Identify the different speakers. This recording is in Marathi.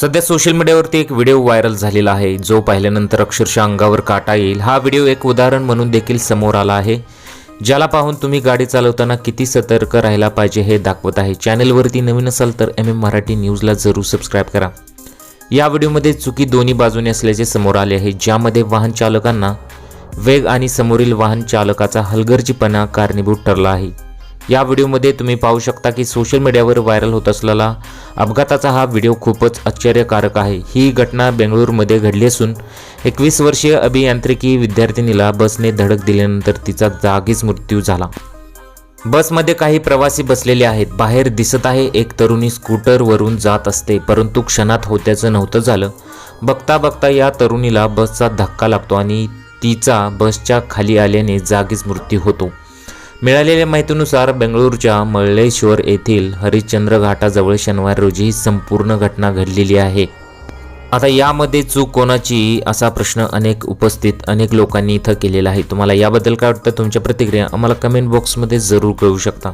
Speaker 1: सध्या सोशल मीडियावरती एक व्हिडिओ व्हायरल झालेला आहे. जो पाहिल्यानंतर अक्षरशः अंगावर काटा येईल. हा व्हिडिओ एक उदाहरण म्हणून देखील समोर आला आहे. ज्याला पाहून तुम्ही गाडी चालवताना किती सतर्क राहायला पाहिजे हे दाखवत आहे. चॅनलवरती नवीन असाल तर एम एम मराठी न्यूजला जरूर सबस्क्राईब करा. या व्हिडिओमध्ये चुकी दोन्ही बाजूने असल्याचे समोर आले आहे. ज्यामध्ये वाहन चालकांना वेग आणि समोरील वाहन चालकाचा हलगर्जीपणा कारणीभूत ठरला आहे. या व्हिडिओमध्ये तुम्ही पाहू शकता की सोशल मीडियावर व्हायरल होत असलेला अपघाताचा हा व्हिडिओ खूपच आश्चर्यकारक आहे. ही घटना बेंगळुरूमध्ये घडली असून एकवीस वर्षीय अभियांत्रिकी विद्यार्थिनीला बसने धडक दिल्यानंतर तिचा जागीच मृत्यू झाला. बसमध्ये काही प्रवासी बसलेले आहेत. बाहेर दिसत आहे एक तरुणी स्कूटरवरून जात असते परंतु क्षणात होत्याचं नव्हतं झालं. बघता बघता या तरुणीला बसचा धक्का लागतो आणि तिचा बसच्या खाली आल्याने जागीच मृत्यू होतो. मिळालेल्या माहितीनुसार बेंगळूरच्या मळलेश्वर येथील हरिश्चंद्र घाटाजवळ शनिवार रोजी ही संपूर्ण घटना घडलेली आहे. आता यामध्ये चूक कोणाची असा प्रश्न अनेक उपस्थित अनेक लोकांनी इथं केलेला आहे. तुम्हाला याबद्दल काय वाटतं? तुमच्या प्रतिक्रिया आम्हाला कमेंट बॉक्समध्ये जरूर कळू शकता.